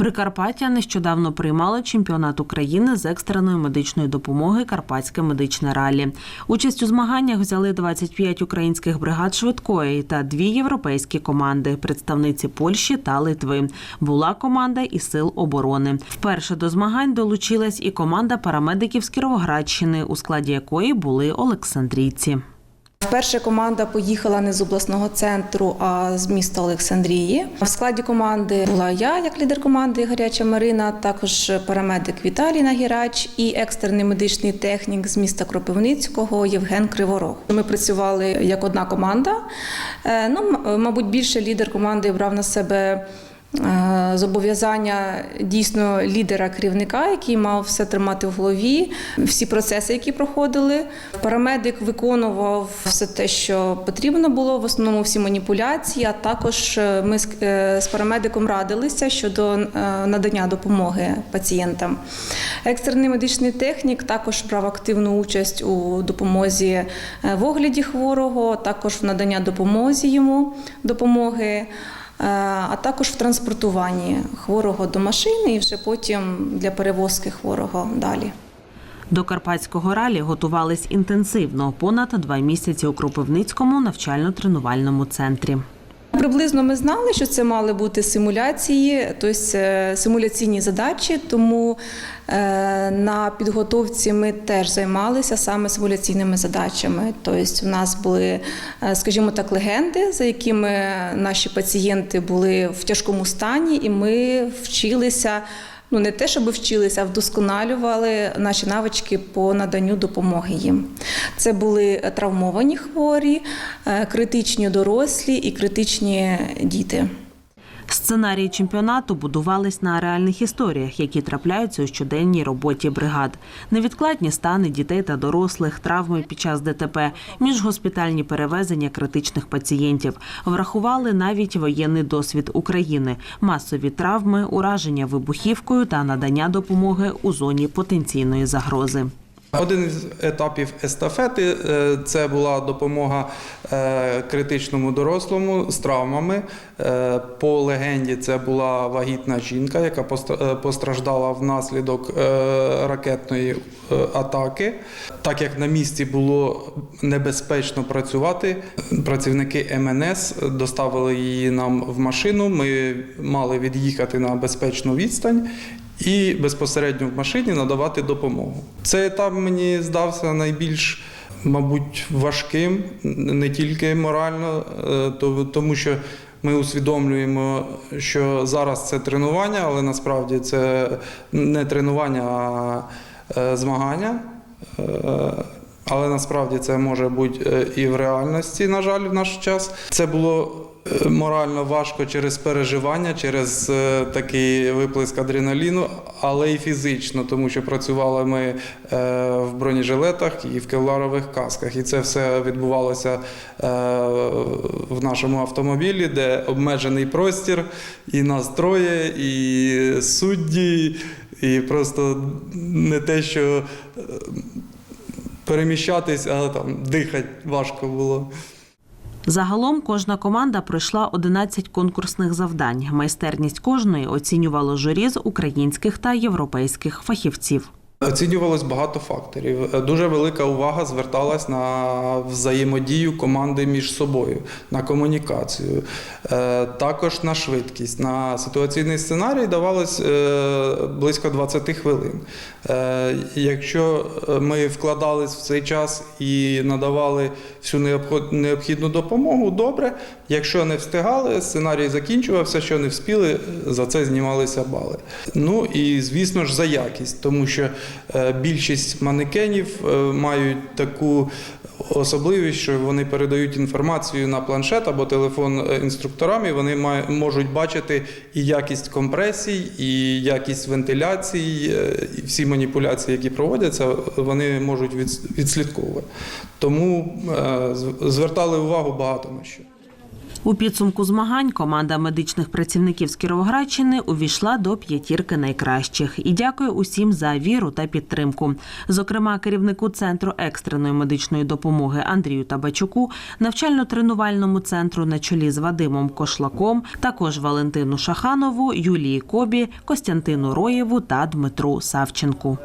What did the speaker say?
Прикарпаття нещодавно приймало чемпіонат України з екстреної медичної допомоги Карпатське медичне ралі. Участь у змаганнях взяли 25 українських бригад швидкої та дві європейські команди представниці Польщі та Литви. Була команда і сил оборони. Вперше до змагань долучилась і команда парамедиків з Кіровоградщини, у складі якої були Олександрійці. Перша команда поїхала не з обласного центру, а з міста Олександрії. В складі команди була я, як лідер команди Гаряча Марина, також парамедик Віталій Нагірач і екстрений медичний технік з міста Кропивницького Євген Криворог. Ми працювали як одна команда. Е, Ну, мабуть, більше лідер команди брав на себе. Е, Зобов'язання дійсно лідера керівника, який мав все тримати в голові, всі процеси, які проходили. Парамедик виконував все те, що потрібно було, в основному всі маніпуляції. А також е, ми з, е, парамедиком радилися щодо надання допомоги пацієнтам. Екстрений медичний технік також брав активну участь у допомозі в огляді хворого, також в наданні допомозі йому допомоги. Е, А також в транспортуванні хворого до машини і вже потім для перевозки хворого далі. До карпатського ралі готувались інтенсивно понад два місяці у Кропивницькому навчально-тренувальному центрі. Приблизно ми знали, що це мали бути симуляції, тобто симуляційні задачі. Тому е, на підготовці ми теж займалися саме симуляційними задачами. Тобто, у нас були, е, скажімо так, легенди, за якими наші пацієнти були в тяжкому стані, і ми вчилися. Ну, не те, щоб вчилися, а вдосконалювали наші навички по наданню допомоги їм. Це були травмовані хворі, е, критичні дорослі і критичні діти. Сценарії чемпіонату будувались на реальних історіях, які трапляються у щоденній роботі бригад. Невідкладні стани дітей та дорослих, травми під час ДТП, міжгоспітальні перевезення критичних пацієнтів. Врахували навіть воєнний досвід України, масові травми, ураження вибухівкою та надання допомоги у зоні потенційної загрози. Один із етапів естафети е, це була допомога е, критичному дорослому з травмами. Е, По легенді це була вагітна жінка, яка постраждала внаслідок ракетної атаки. Так як на місці було небезпечно працювати, працівники МНС доставили її нам в машину. Ми мали від'їхати на безпечну відстань і безпосередньо в машині надавати допомогу. Цей етап мені здався найбільш, мабуть, важким, не тільки морально, е, тому що ми усвідомлюємо, що зараз це тренування, але насправді це не тренування, а е, змагання. Але насправді це може бути е, і в реальності, на жаль, в наш час. Це було е, морально важко через переживання, через е, такий виплеск адреналіну, але і фізично, тому що працювали ми в бронежилетах і в кевларових касках. І це все відбувалося в нашому автомобілі, де обмежений простір, і нас троє, і судді, і просто не те, що переміщатись, а там дихати важко було. Загалом кожна команда пройшла 11 конкурсних завдань. Майстерність кожної оцінювало журі з українських та європейських фахівців. Оцінювалось багато факторів. Дуже велика увага зверталась на взаємодію команди між собою, на комунікацію, Е, також на швидкість. На ситуаційний сценарій давалось е, близько 20 хвилин. Е, Якщо ми вкладались в цей час і надавали всю необхідну допомогу, добре. Якщо не встигали, сценарій закінчувався. Що не вспіли, за це знімалися бали. Ну і звісно ж за якість, тому що е, більшість манекенів е, мають таку особливість, що вони передають інформацію на планшет або телефон е, інструкторам, і вони можуть бачити і якість компресій, і якість вентиляції, е, і всі маніпуляції, які проводяться, вони можуть відслідковувати. Тому е, звертали увагу багато на що. У підсумку змагань команда медичних працівників з Кіровоградщини увійшла до п'ятірки найкращих. І дякую усім за віру та підтримку. Зокрема, керівнику центру екстреної медичної допомоги Андрію Табачуку, навчально-тренувальному центру на чолі з Вадимом Кошлаком, також Валентину Шаханову, Юлії Кобі, Костянтину Роєву та Дмитру Савченку.